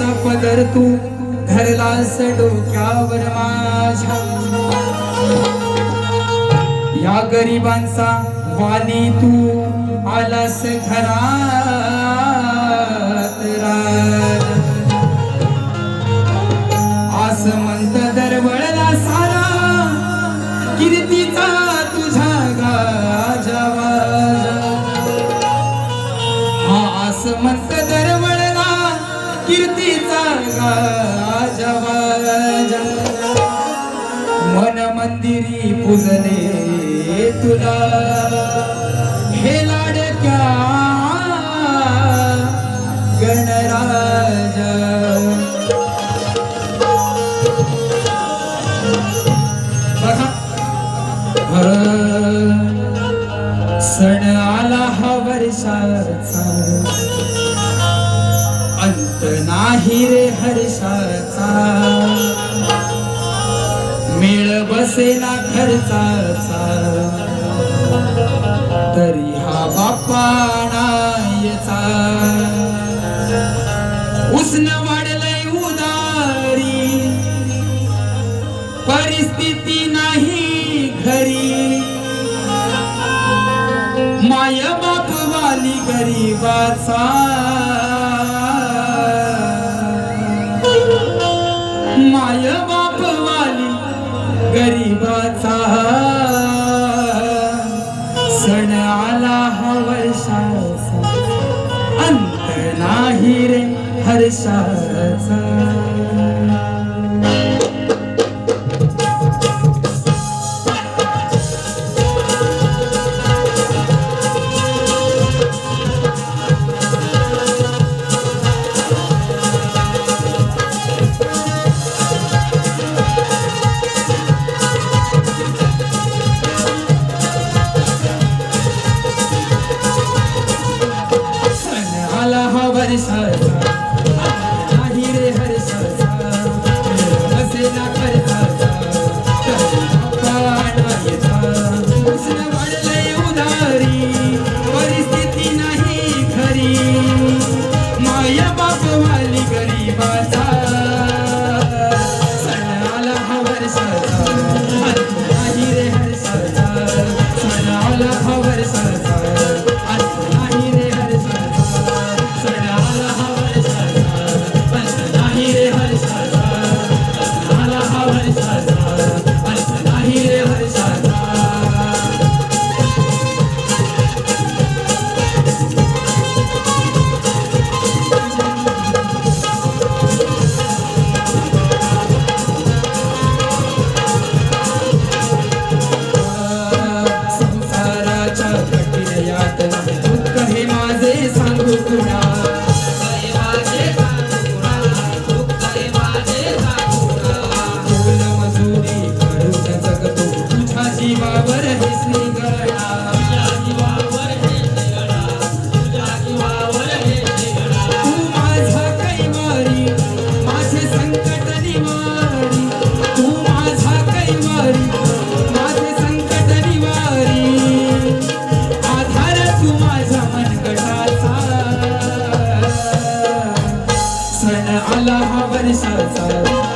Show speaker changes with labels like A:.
A: पदर तू धरलास डोक्यावर माझ्या. या गरिबांचा वाणी तू आलास घरात कीर्तीचा गाजावा मन मंदिरी पुजले तुला. हे लाडक्या गणराज. सण आला हा वर्षाचा. अंत नाही रे हर्षाचा. मेळ बसेला खर्चाचा. तरी हा बाप्पा नायचा उष्ण वाढलंय उदारी. परिस्थिती नाही घरी. माय बाप वाली गरीबाचा. गरीबाचा. सण आला हा अंत नाही रे हर्षाचा González. I'm sorry.